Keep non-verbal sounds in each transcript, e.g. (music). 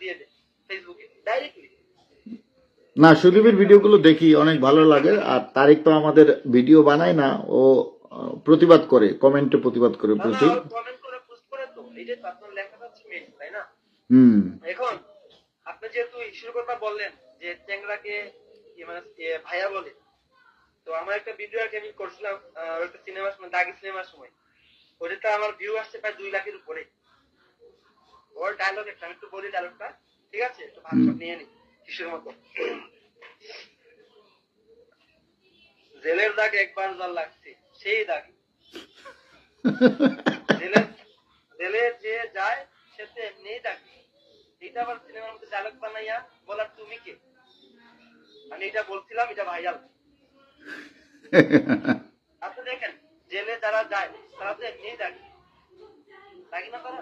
দিয়ে দেয় ফেসবুকে ডাইরেক্টলি না সুদীপের ভিডিওগুলো দেখি অনেক ভালো লাগে আর তারিক তো আমাদের ভিডিও বানায় না ও প্রতিবাদ করে কমেন্টে প্রতিবাদ করে প্রচুর কমেন্ট করে পোস্ট করে তো এটাই তো আপনার লেখাটা হচ্ছে মেন তাই না? হুম। এখন আপনি যেহেতু ইস্যুর কথা বললেন যে চ্যাংরাকে মানে ভাইয়া বলে তো আমার একটা ভিডিও আর কি আমি করছিলাম একটা সিনেমার সময় দাগি সিনেমার সময়। ওটাতে আমার ভিউ আসছে প্রায় দুই লাখের উপরে। ওর ডায়লগ একটা, আমি একটু বলি ডায়লগটা ঠিক আছে? একটু ভাবসাব নিয়ে নি, কিসের মতো? জেলের দাগ একবার জল লাগছে, সেই দাগ। জেলের, জেলে যে যায়, সে তো এমনিই ডাকে এটা আবার সিনেমার মধ্যে ডায়লগ বানাইয়া বলার তুমি কে? আমি এটা বলছিলাম, এটা ভাইরাল আপনি দেখেন, জেলে যারা যায়, তারা তো এমনিই ডাকে ডাকি না তারা?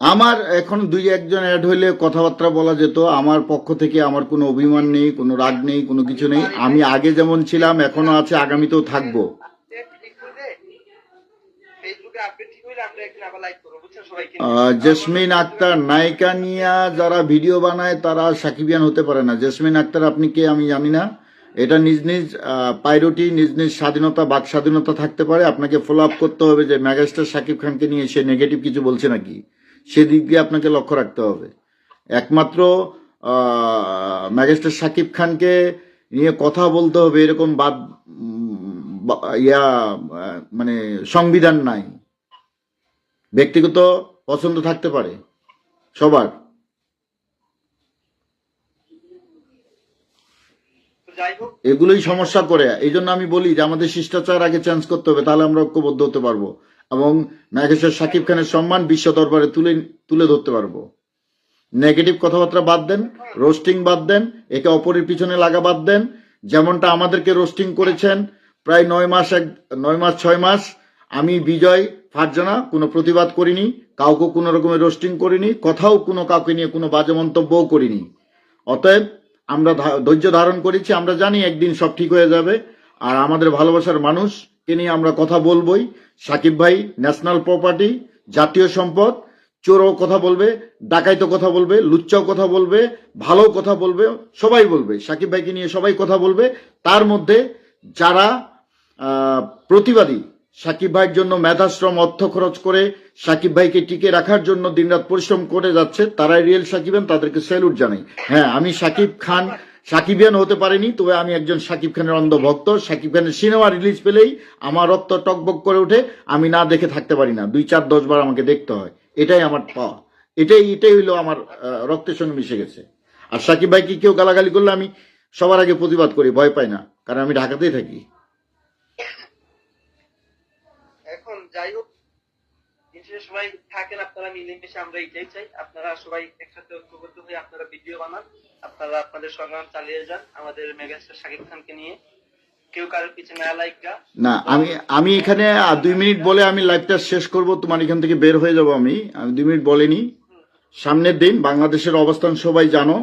আমার এখন দুই একজন অ্যাড হইলে কথাবার্তা বলা যেত। আমার পক্ষ থেকে আমার কোনো অভিমান নেই, কোনো রাগ নেই, কোনো কিছু নেই। আমি আগে যেমন ছিলাম, এখনও আছে, আগামীতেও থাকব আপডেট ঠিক হইলে ফেসবুকে আপডেট ঠিক হইলে আমরা একদিন আবার লাইক করব বুঝছেন সবাইকে আহ, জেসমিন আক্তার নায়িকা নিয়া যারা ভিডিও বানায় তারা সাকিবিয়ান হতে পারে না। জেসমিন আক্তার আপনি কে আমি জানি না। এটা নিজ নিজ পাইরোটি নিজ নিজ স্বাধীনতা বাক স্বাধীনতা থাকতে পারে। আপনাকে ফলো আপ করতে হবে যে মেগাস্টার সাকিব খানকে নিয়ে সে নেগেটিভ কিছু বলছে নাকি? সেদিক দিয়ে আপনাকে লক্ষ্য রাখতে হবে। একমাত্র আহ, ম্যাজিস্ট্রেট সাকিব খানকে নিয়ে কথা বলতে হবে এরকম বাদ ইয়া মানে সংবিধান নাই। ব্যক্তিগত পছন্দ থাকতে পারে। সবার। এগুলোই সমস্যা করে। এই জন্য আমি বলি যে, আমাদের শিষ্টাচার আগে চেঞ্জ করতে হবে, তাহলে আমরা ঐক্যবদ্ধ হতে পারব। এবং নায়কেশ্বর সাকিব খানের সম্মান বিশ্ব দরবারে তুলে তুলে ধরতে পারব। নেগেটিভ কথাবার্তা বাদ দেন রোস্টিং বাদ দেন, একে অপরের পিছনে লাগা বাদ দেন। যেমনটা আমাদেরকে রোস্টিং করেছেন প্রায় নয় মাস এক, নয় মাস, ছয় মাস আমি বিজয় ফারজানা, কোনো প্রতিবাদ করিনি, কাউকে কোনো রকমের রোস্টিং করিনি, কথাও কোনো কাউকে নিয়ে কোনো বাজে মন্তব্যও করিনি। অতএব আমরা ধৈর্য ধারণ করেছি, আমরা জানি একদিন সব ঠিক হয়ে যাবে, আর আমাদের ভালোবাসার মানুষকে নিয়ে আমরা কথা বলবই। সাকিব ভাই ন্যাশনাল প্রপার্টি জাতীয় সম্পদ, চোরও কথা বলবে ডাকাইতো কথা বলবে, লুচ্চাও কথা বলবে ভালো কথা বলবে, সবাই বলবে। সাকিব ভাইকে নিয়ে সবাই কথা বলবে। তার মধ্যে যারা প্রতিবাদী সাকিব ভাইয়ের জন্য মেধাশ্রম অর্থ খরচ করে সাকিব ভাইকে টিকে রাখার জন্য দিনরাত পরিশ্রম করে যাচ্ছে, তারাই রিয়েল সাকিবান তাদেরকে স্যালুট জানাই। হ্যাঁ আমি সাকিব খান সাকিবিয়ান হতে পারিনি, তবে আমি একজন সাকিব খানের অন্ধ ভক্ত সাকিব খানের সিনেমা রিলিজ পেলেই আমার রক্ত টকবক করে ওঠে, আমি না দেখে থাকতে পারি না। দুই চার, দশ বার আমাকে দেখতে হয়। এটাই আমার পাওয়া এটাই এটাই হইল আমার রক্তের সঙ্গে মিশে গেছে। আর সাকিব ভাইকে কেউ গালাগালি করলে আমি সবার আগে প্রতিবাদ করি, ভয় পাই না, কারণ আমি ঢাকাতেই থাকি এখন যাই হোক দিনশেষে সবাই থাকেন, আপনারা মিলেমিশে আমরা এটাই চাই। আপনারা সবাই একসাথে ঐক্যবদ্ধ হয়ে আপনারা ভিডিও বানান, আপনারা আপনাদের সংগ্রাম চালিয়ে যান। আমাদের মেগাস্টার শাকিব খানকে নিয়ে। কেউ কারোর না আমি আমি এখানে দুই মিনিট বলে আমি লাইভটা শেষ করব, তোমার এখান থেকে বের হয়ে যাব আমি। আমি দুই মিনিট বলেনি। সামনের দিন বাংলাদেশের অবস্থান সবাই জানো।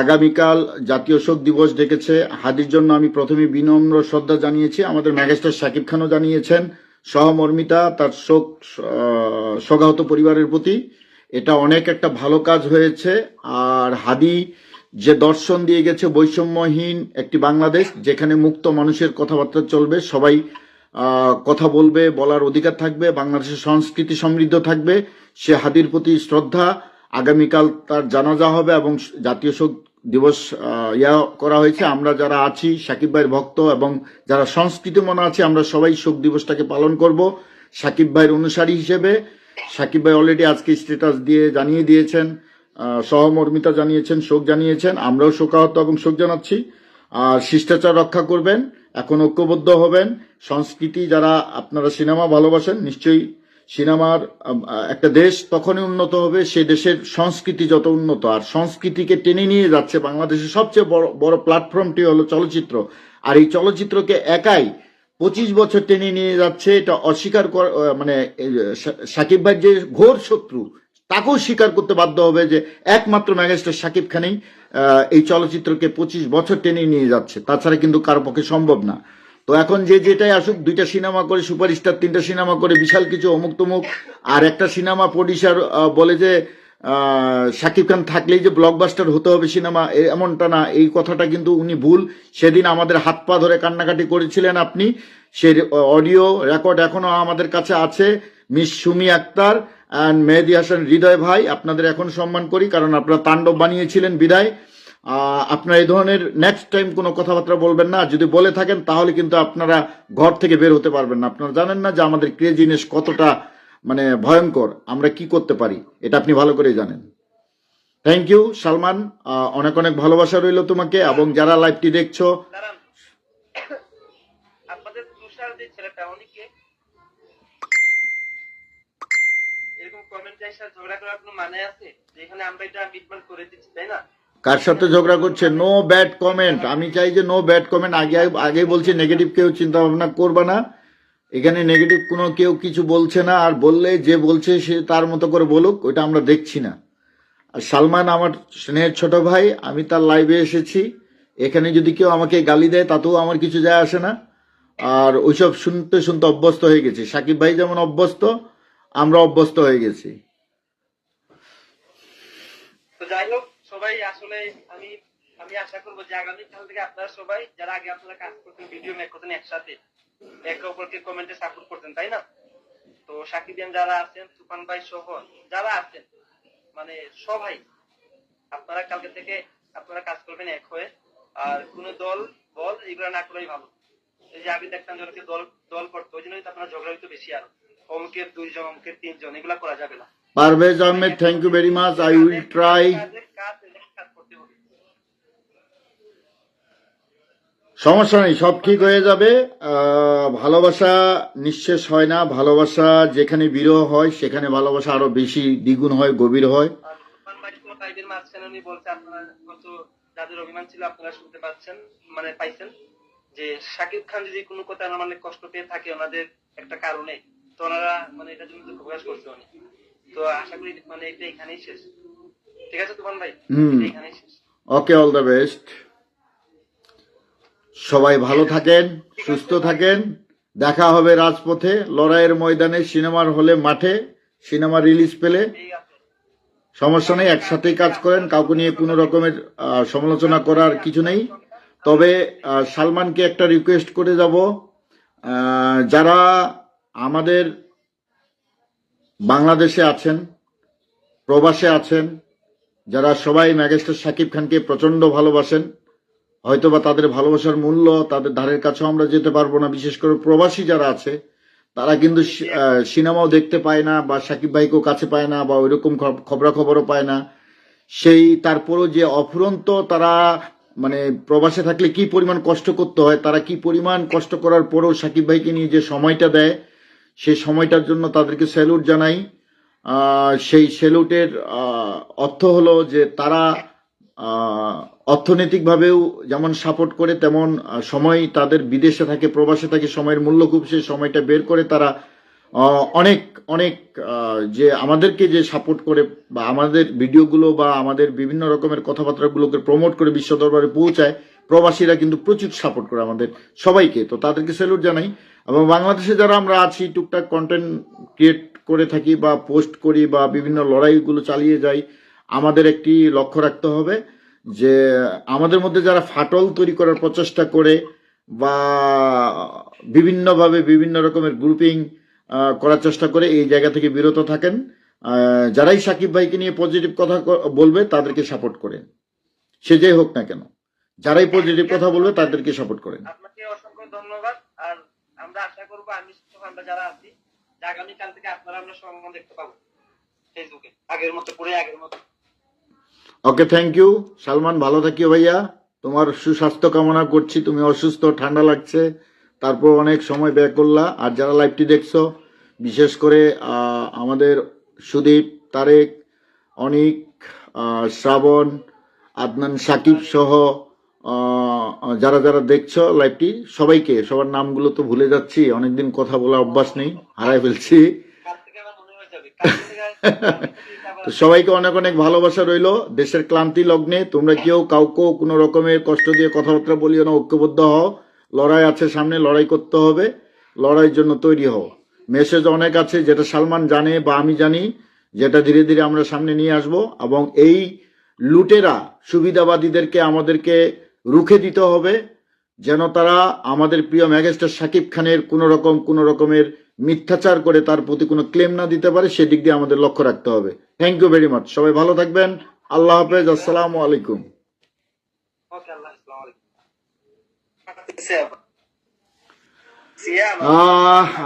আগামীকাল জাতীয় শোক দিবস ডেকেছে। হাদির জন্য আমি প্রথমে বিনম্র শ্রদ্ধা জানিয়েছি। আমাদের ম্যাগেস্টার সাকিব খানও জানিয়েছেন। সহমর্মিতা, তার শোক শোকাহত পরিবারের প্রতি। এটা অনেক একটা ভালো কাজ হয়েছে। আর হাদি যে দর্শন দিয়ে গেছে বৈষম্যহীন একটি বাংলাদেশ, যেখানে মুক্ত মানুষের কথাবার্তা চলবে, সবাই কথা বলবে, বলার অধিকার থাকবে, বাংলাদেশের সংস্কৃতি সমৃদ্ধ থাকবে, সে হাদির প্রতি শ্রদ্ধা। আগামীকাল তার জানাজা হবে এবং জাতীয় শোক দিবস ইয়া করা হয়েছে। আমরা যারা আছি, সাকিব ভাইয়ের ভক্ত এবং যারা সংস্কৃতি মনে আছে, আমরা সবাই শোক দিবসটাকে পালন করব। সাকিব ভাইয়ের অনুসারী হিসেবে। সাকিব ভাই অলরেডি আজকে স্ট্যাটাস দিয়ে জানিয়ে দিয়েছেন সহমর্মিতা জানিয়েছেন, শোক জানিয়েছেন। আমরাও শোকাহত এবং শোক জানাচ্ছি। আর শিষ্টাচার রক্ষা করবেন, এখন ঐক্যবদ্ধ হবেন। সংস্কৃতি যারা আপনারা সিনেমা ভালোবাসেন, নিশ্চয়ই সিনেমার একটা দেশ তখনই উন্নত হবে সে দেশের সংস্কৃতি যত উন্নত। আর সংস্কৃতিকে টেনে নিয়ে যাচ্ছে বাংলাদেশের সবচেয়ে বড় বড় প্ল্যাটফর্মটি হলো চলচ্চিত্র। আর এই চলচ্চিত্রকে একাই পঁচিশ বছর টেনে নিয়ে যাচ্ছে, এটা অস্বীকার কর মানে সাকিব ভাইয়ের যে ঘোর শত্রু, তাকেও স্বীকার করতে বাধ্য হবে যে একমাত্র ম্যাগাস্টার সাকিব খানেই এই চলচ্চিত্রকে পঁচিশ বছর টেনে নিয়ে যাচ্ছে। তাছাড়া কিন্তু কারও পক্ষে সম্ভব না। তো এখন যে যেটাই আসুক, দুইটা সিনেমা করে সুপারস্টার, তিনটা সিনেমা করে বিশাল কিছু অমুক তমুক, আর একটা সিনেমা প্রডিউসার বলে যে শাকিব খান থাকলেই যে ব্লকবাস্টার হতে হবে সিনেমা এমনটা না। এই কথাটা কিন্তু উনি ভুল। সেদিন আমাদের হাত পা ধরে কান্নাকাটি করেছিলেন আপনি। সে অডিও রেকর্ড এখনও আমাদের কাছে আছে। মিস সুমি আক্তার অ্যান্ড মেহেদি হাসান হৃদয় ভাই, আপনাদের এখন সম্মান করি, কারণ আপনারা তাণ্ডব বানিয়েছিলেন বিদায়। আপনারা এই ধরনের নেক্সট টাইম কোনো কথাবার্তা বলবেন না। যদি বলে থাকেন, তাহলে কিন্তু আপনারা ঘর থেকে বের হতে পারবেন না। আপনারা জানেন না যে আমাদের ক্রেজিনেস কতটা মানে ভয়ঙ্কর। আমরা কি করতে পারি? এটা আপনি ভালো করেই জানেন। Thank you Salman. অনেক অনেক ভালোবাসা রইল তোমাকে এবং যারা লাইভটি দেখছ। ঝগড়া করার মানে আছে? যেখানে আমরা এটা করে দিচ্ছি, তাই না? কার সাথে ঝগড়া করছে? নো ব্যাড কমেন্ট আমি চাই যে নো ব্যাড কমেন্ট আগে আগে বলছি নেগেটিভ কেউ চিন্তা ভাবনা করবে না। এখানে নেগেটিভ কোনো কেউ কিছু বলছে না। আর বললে যে বলছে সে তার মতো করে বলুক, ওইটা আমরা দেখছি না। আর সালমান আমার স্নেহের ছোট ভাই, আমি তার লাইভে এসেছি। এখানে যদি কেউ আমাকে গালি দেয়, তাতেও আমার কিছু যায় আসে না। আর ওইসব শুনতে শুনতে অভ্যস্ত হয়ে গেছি। সাকিব ভাই যেমন অভ্যস্ত, আমরা অভ্যস্ত হয়ে গেছি। যাই হোক সবাই আসলে আমি আমি আশা করব যে আগামী কাল থেকে আপনারা সবাই যারা আগে আপনারা কাজ করতেন ভিডিও মেক করতেন একসাথে একে অপরকে কমেন্টে সাপোর্ট করতেন তাই না? তো সাকিবিয়ান যারা আছেন তুফান ভাই সহ যারা আছেন মানে সবাই আপনারা কালকে থেকে আপনারা কাজ করবেন এক হয়ে আর কোন দল বল এগুলো না করাই ভালো। এই যে আগে দেখতাম জনকে দল দল করতো ওই জন্যই তো আপনার ঝগড়া হইতো বেশি আর। অমুকের দুইজন অমুকের তিনজন এগুলা করা যাবে না। Parvez Ahmed thank you very much I will try কাজে কাজ কাজ করতে হবে সমস্যা নেই সব ঠিক হয়ে যাবে। ভালোবাসা নিঃশেষ হয় না। ভালোবাসা যেখানে বিরহ হয় সেখানে ভালোবাসা আরও বেশি দ্বিগুণ হয় গভীর হয়। যাদের অভিমান ছিল আপনারা শুনতে পাচ্ছেন মানে পাইছেন যে শাকিব খান যদি কোনো কথা মানে কষ্ট পেয়ে থাকে ওনাদের একটা কারণে তো ওনারা মানে জন্য দুঃখ প্রকাশ করছে উনি। তো আশা করি মানে এটা এখানেই শেষ। ঠিক আছে তুফান ভাই। এখানেই শেষ। ওকে অল দ্য বেস্ট সবাই ভালো থাকেন, সুস্থ থাকেন। দেখা হবে রাজপথে, লড়াইয়ের ময়দানে, সিনেমার হলে মাঠে, সিনেমা রিলিজ পেলে। সমস্যা নেই, একসাথেই কাজ করেন, কাউকে নিয়ে কোনো রকমের সমালোচনা করার কিছু নেই। তবে সালমানকে একটা রিকোয়েস্ট করে যাব যারা আমাদের বাংলাদেশে আছেন, প্রবাসে আছেন, যারা সবাই ম্যাগেস্টার সাকিব খানকে প্রচণ্ড ভালোবাসেন হয়তোবা তাদের ভালোবাসার মূল্য তাদের ধারের কাছেও আমরা যেতে পারব না, বিশেষ করে প্রবাসী যারা আছে, তারা কিন্তু সিনেমাও দেখতে পায় না বা সাকিব ভাইকেও কাছে পায় না বা ওইরকম খবরাখবরও পায় না। সেই তারপরও যে অফুরন্ত তারা মানে প্রবাসে থাকলে কি পরিমাণ কষ্ট করতে হয়, তারা কি পরিমাণ কষ্ট করার পরেও সাকিব ভাইকে নিয়ে যে সময়টা দেয়, সেই সময়টার জন্য তাদেরকে স্যালুট জানাই। সেই স্যালুটের অর্থ হলো যে তারা অর্থনৈতিকভাবেও যেমন সাপোর্ট করে, তেমন সময় তাদের বিদেশে থাকে, প্রবাসে থাকে, সময়ের মূল্য খুব সেই সময়টা বের করে তারা অনেক অনেক যে আমাদেরকে যে সাপোর্ট করে বা আমাদের ভিডিওগুলো বা আমাদের বিভিন্ন রকমের কথাবার্তাগুলোকে প্রমোট করে বিশ্ব দরবারে পৌঁছায়, প্রবাসীরা কিন্তু প্রচুর সাপোর্ট করে আমাদের সবাইকে। তো তাদেরকে স্যালুট জানাই। এবং বাংলাদেশে যারা আমরা আছি, টুকটাক কন্টেন্ট ক্রিয়েট করে থাকি বা পোস্ট করি বা বিভিন্ন লড়াইগুলো চালিয়ে যাই আমাদের একটি লক্ষ্য রাখতে হবে যে আমাদের মধ্যে যারা ফাটল তৈরি করার প্রচেষ্টা করে বা বিভিন্নভাবে বিভিন্ন রকমের গ্রুপিং করার চেষ্টা করে এই জায়গা থেকে বিরত থাকেন। যারাই সাকিব ভাইকে নিয়ে পজিটিভ কথা বলবে, তাদেরকে সাপোর্ট করেন। সে যাই হোক না কেন। যারাই পজিটিভ কথা বলবে, তাদেরকে সাপোর্ট করেন। আপনাকে অসংখ্য ধন্যবাদ। আর আমরা আশা করব, আমি আমরা যারা আছি থেকে আপনারা আমরা দেখতে পাবো। ফেসবুকে। আগের মতো করে, আগের মতো। ওকে থ্যাংক ইউ সালমান, ভালো থাকিও ভাইয়া। তোমার সুস্বাস্থ্য কামনা করছি। তুমি অসুস্থ, ঠান্ডা লাগছে। তারপর অনেক সময় ব্যয় করলা। আর যারা লাইভটি দেখছ, বিশেষ করে আমাদের সুদীপ, তারেক, অনিক শ্রাবণ, আদনান, সাকিব সহ যারা যারা দেখছ লাইভটি সবাইকে, সবার নামগুলো তো ভুলে যাচ্ছি। অনেকদিন কথা বলা অভ্যাস নেই হারাই ফেলছি। তো সবাইকে অনেক অনেক ভালোবাসা রইল। দেশের ক্লান্তি লগ্নে তোমরা কেউ কাউকে কোনো রকমের কষ্ট দিয়ে কথাবার্তা বলিও না, ঐক্যবদ্ধ হও। লড়াই আছে সামনে, লড়াই করতে হবে। লড়াইয়ের জন্য তৈরি হও। মেসেজ অনেক আছে, যেটা সালমান জানে বা আমি জানি, যেটা ধীরে ধীরে আমরা সামনে নিয়ে আসব এবং এই লুটেরা, সুবিধাবাদীদেরকে আমাদেরকে রুখে দিতে হবে, যেন তারা আমাদের প্রিয় ম্যাগেস্টার সাকিব খানের কোনো রকম কোনো রকমের মিথ্যাচার করে তার প্রতি কোনো ক্লেম না দিতে পারে সেদিক দিয়ে আমাদের লক্ষ্য রাখতে হবে। থ্যাংক ইউ ভেরি মাচ সবাই ভালো থাকবেন। আল্লাহ হাফেজ। আসসালামু আলাইকুম।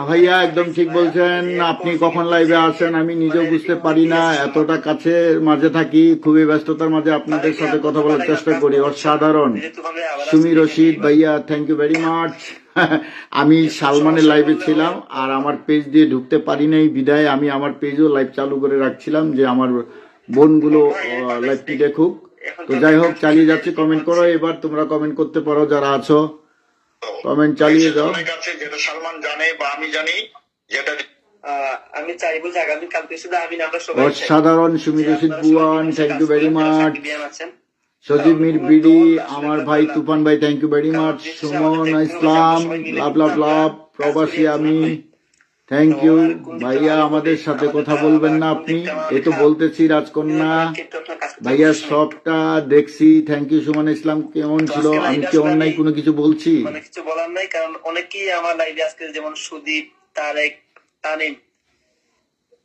ভাইয়া একদম ঠিক বলছেন। আপনি কখন লাইভে আসেন আমি নিজেও বুঝতে পারি না। এতটা কাছে মাঝে থাকি খুবই ব্যস্ততার মাঝে আপনাদের সাথে কথা বলার চেষ্টা করি। অসাধারণ। সুমি রশিদ ভাইয়া থ্যাংক ইউ ভেরি মাচ (laughs) আমি সালমানের লাইভে ছিলাম আর আমার পেজ দিয়ে ঢুকতে পারি নাই। বিদায় আমি আমার পেজও লাইভ চালু করে রাখছিলাম যে আমার বোনগুলো লাইভটি দেখুক। তো যাই হোক চালিয়ে যাচ্ছি। কমেন্ট করো। এবার তোমরা কমেন্ট করতে পারো যারা আছো। কমেন্ট চালিয়ে যাও। যেটা সালমান জানে বা আমি জানি যেটা আমি চাইব যে আগামী কালকে শুধু আমি না আমরা সবাই। অসাধারণ সুমি যে রশিদ আপনারা সবাই বুয়ান থ্যাংক ইউ ভেরি মাচ আছেন। সজীব মির বিডি আমার ভাই তুফান ভাই thank you very much Sumon Islam love love love প্রবাসী আমি। থ্যাংক ইউ ভাইয়া আমাদের সাথে কথা বলবেন না আপনি। এ তো বলতেছি রাজকন্যা। ভাইয়া সবটা দেখছি। থ্যাংক ইউ সুমন ইসলাম কেমন ছিল? আমি কি অন্যায় কোনো কিছু বলছি? কিছু বলার নাই কারণ অনেকেই আমার লাইভে আজকে যেমন সুদীপ তারেক তানিম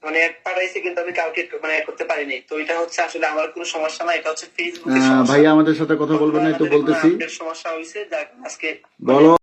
মানে পাঠাইছে কিন্তু আমি কাউকে মানে করতে পারিনি। তো এটা হচ্ছে আসলে আমার কোনো সমস্যা না এটা হচ্ছে ফেসবুকের ভাই ভাইয়া আমাদের সাথে কথা বলবেন না তো বলতেছি। সমস্যা হয়েছে যাক আজকে বলো।